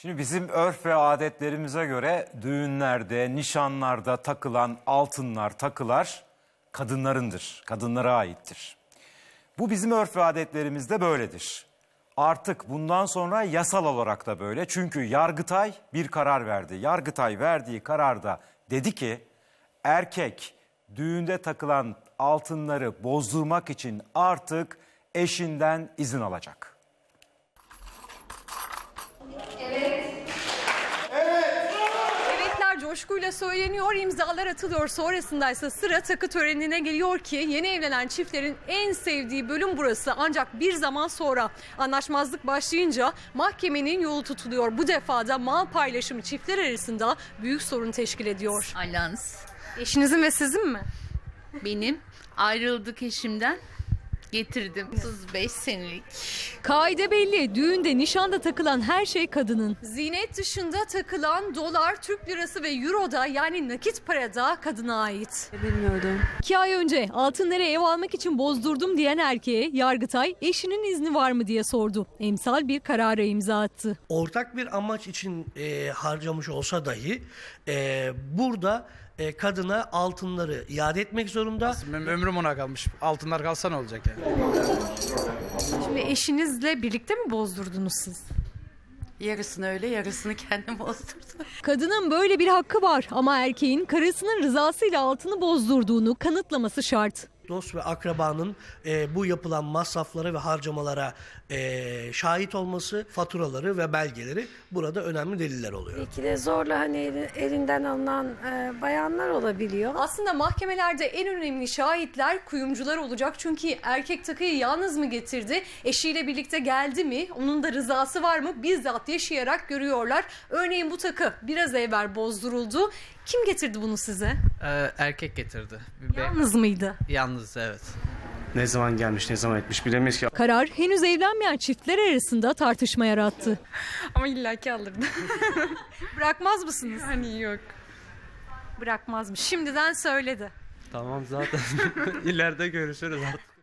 Şimdi bizim örf ve adetlerimize göre düğünlerde, nişanlarda takılan altınlar, takılar kadınlarındır, kadınlara aittir. Bu bizim örf ve adetlerimizde böyledir. Artık bundan sonra yasal olarak da böyle. Çünkü Yargıtay bir karar verdi. Yargıtay verdiği kararda dedi ki erkek düğünde takılan altınları bozdurmak için artık eşinden izin alacak. Coşkuyla söyleniyor, imzalar atılıyor. Sonrasında ise sıra takı törenine geliyor ki yeni evlenen çiftlerin en sevdiği bölüm burası. Ancak bir zaman sonra anlaşmazlık başlayınca mahkemenin yolu tutuluyor. Bu defa da mal paylaşımı çiftler arasında büyük sorun teşkil ediyor. Alans Eşinizin ve sizin mi? benim ayrıldık eşimden getirdim 35 senelik. Kaide belli. Düğünde, nişanda takılan her şey kadının. Zinet dışında takılan dolar, Türk lirası ve euro da yani nakit para da kadına ait. Bilmiyordum. İki ay önce altınları ev almak için bozdurdum diyen erkeğe Yargıtay eşinin izni var mı diye sordu. Emsal bir karara imza attı. ortak bir amaç için e, harcamış olsa dahi e, burada e, kadına altınları iade etmek zorunda. Benim ömrüm ona kalmış. Altınlar kalsa ne olacak yani? Şimdi eşinizle birlikte mi bozdurdunuz siz? Yarısını öyle yarısını kendim bozdurdum. Kadının böyle bir hakkı var ama erkeğin karısının rızasıyla altını bozdurduğunu kanıtlaması şart. Dost ve akrabanın e, bu yapılan masraflara ve harcamalara e, şahit olması, faturaları ve belgeleri burada önemli deliller oluyor. Belki de zorla hani eli- elinden alınan e, bayanlar olabiliyor. Aslında mahkemelerde en önemli şahitler kuyumcular olacak. Çünkü erkek takıyı yalnız mı getirdi, eşiyle birlikte geldi mi, onun da rızası var mı bizzat yaşayarak görüyorlar. Örneğin bu takı biraz evvel bozduruldu. Kim getirdi bunu size? Ee, erkek getirdi. Bir Yalnız mıydı? Yalnız evet. Ne zaman gelmiş, ne zaman etmiş bilemeyiz ki. Karar henüz evlenmeyen çiftler arasında tartışma yarattı. Ama illaki alırdım. Bırakmaz mısınız? hani yok. Bırakmazmış. Şimdiden söyledi. Tamam zaten. İleride görüşürüz artık.